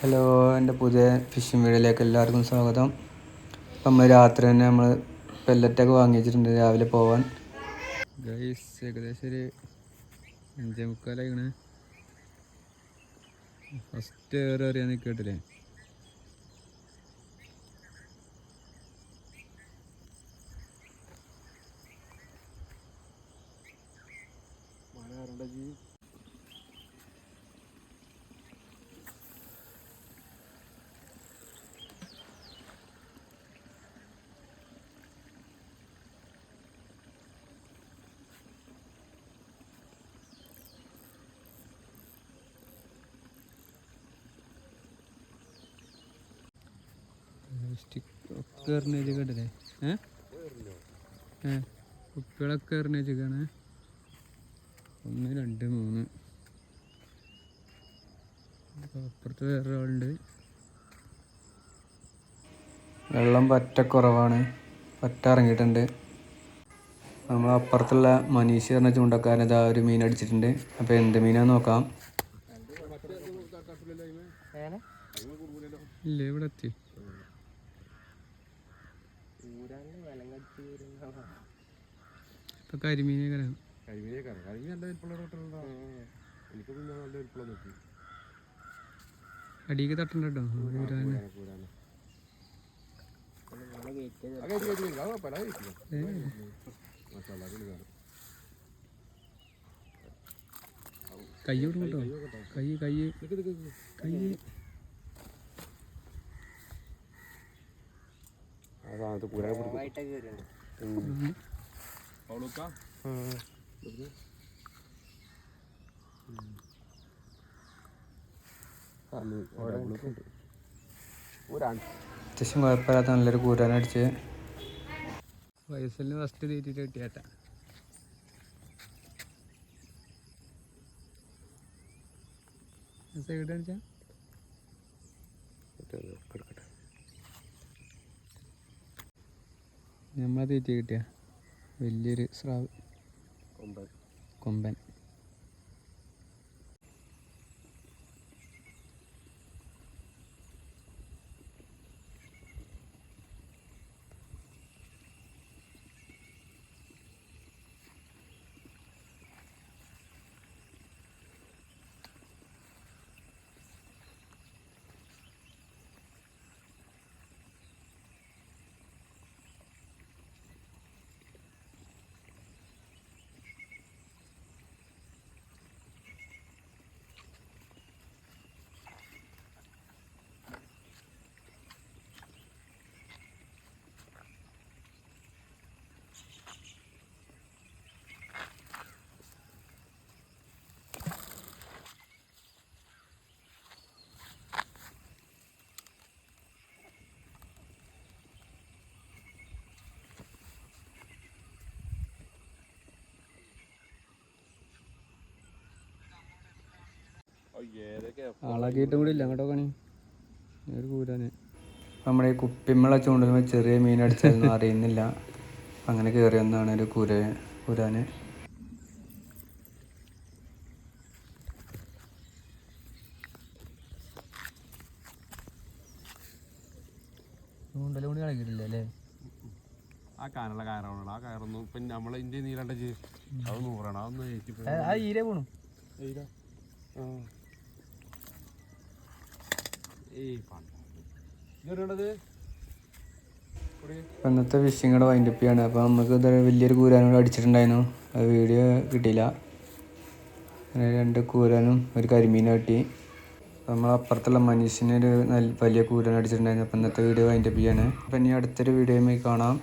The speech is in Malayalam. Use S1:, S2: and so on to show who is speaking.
S1: ഹലോ എന്റെ പുതിയ ഫിഷിംഗ് വീഡിയോയിലേക്ക് എല്ലാവർക്കും സ്വാഗതം. അപ്പം നമ്മൾ രാത്രി തന്നെ നമ്മൾ പെല്ലറ്റൊക്കെ വാങ്ങി വെച്ചിട്ടുണ്ട് രാവിലെ പോവാൻ. ഗൈസ് ഏകദേശം ഒരു അഞ്ചേ മുക്കാലായിക്കണേ. ഫസ്റ്റ് ഏറെ അറിയാൻ കേട്ടില്ലേ ഒക്കെ എറിഞ്ഞ കേട്ടില്ലേ ഏ? ഏ കുപ്പികളൊക്കെ എറിഞ്ഞ വെച്ചാണ് ഒന്ന് രണ്ട് മൂന്ന്. അപ്പൊ അപ്പുറത്ത് വേറെ ആളുണ്ട്. വെള്ളം പറ്റ കുറവാണ് പറ്റ ഇറങ്ങിയിട്ടുണ്ട്. നമ്മൾ അപ്പുറത്തുള്ള മനീഷ് പറഞ്ഞ ചൂണ്ടക്കാരൻ ഇതാ ഒരു മീൻ അടിച്ചിട്ടുണ്ട്. അപ്പോൾ എന്ത് മീനാ നോക്കാം. ഇല്ല ഇവിടെ എത്തി. ഇപ്പൊ കരിമീനെ കരാം
S2: കരിമീൻ നല്ല കിട്ടുന്നുണ്ടോ എനിക്ക് പിന്നെ നല്ല നോക്കി
S1: അടിക്ക് തട്ടണ്ട? കൈ കേട്ടോ കൈ കൈ കൈ
S2: ആ സാധനത്ത്. പൂരാൻ
S1: അത്യാവശ്യം കുഴപ്പമില്ലാത്ത നല്ലൊരു കൂരാനടിച്ച് വയസ്സിൽ ഫസ്റ്റ് തീറ്റിട്ട് കിട്ടിയാട്ട. സൈഡ് അടിച്ചാ നമ്മളെ തീറ്റ കിട്ടിയ? വലിയൊരു സ്രാവ്.
S2: കൊമ്പൻ.
S1: കൊമ്പൻ. ആളാക്കിയിട്ടും കൂടി ഇല്ല. അങ്ങോട്ടോ കണി ഒരു കൂരാന്. നമ്മുടെ ഈ കുപ്പിമ്മള ചൂണ്ടുമ്പോൾ ചെറിയ മീൻ അടിച്ചാലൊന്നും അറിയുന്നില്ല. അങ്ങനെ കയറി ഒന്നാണ് ഒരു കുര കുരാന്. ചൂണ്ടലും കൂടി കളിക്കിട്ടില്ല അല്ലേ?
S2: ആ കാനുള്ള കയറാണോ ആ കയറൊന്നും ഇപ്പം നമ്മളെ ഇന്ത്യ നീലണ്ട അത് നൂറാണ് അതൊന്നും ഏറ്റി
S1: ആ ഈര പോണു
S2: ഏയ് ഇതേണ്ടത്
S1: അപ്പോൾ ഇന്നത്തെ ഫിഷിംഗ് ചെയ്യാണ്. അപ്പോൾ നമുക്ക് ഇത് വലിയൊരു കൂരാനും കൂടെ അടിച്ചിട്ടുണ്ടായിരുന്നു. അത് വീഡിയോ കിട്ടിയില്ല. രണ്ട് കൂരാനും ഒരു കരിമീനും കിട്ടി നമ്മൾ അപ്പുറത്തുള്ള മനുഷ്യന് ഒരു നല്ല വലിയ കൂരാൻ അടിച്ചിട്ടുണ്ടായിരുന്നു. അപ്പം ഇന്നത്തെ വീഡിയോ വൈൻഡപ്പ് ചെയ്യാണ്. അപ്പം ഇനി അടുത്തൊരു വീഡിയോയുമായി കാണാം.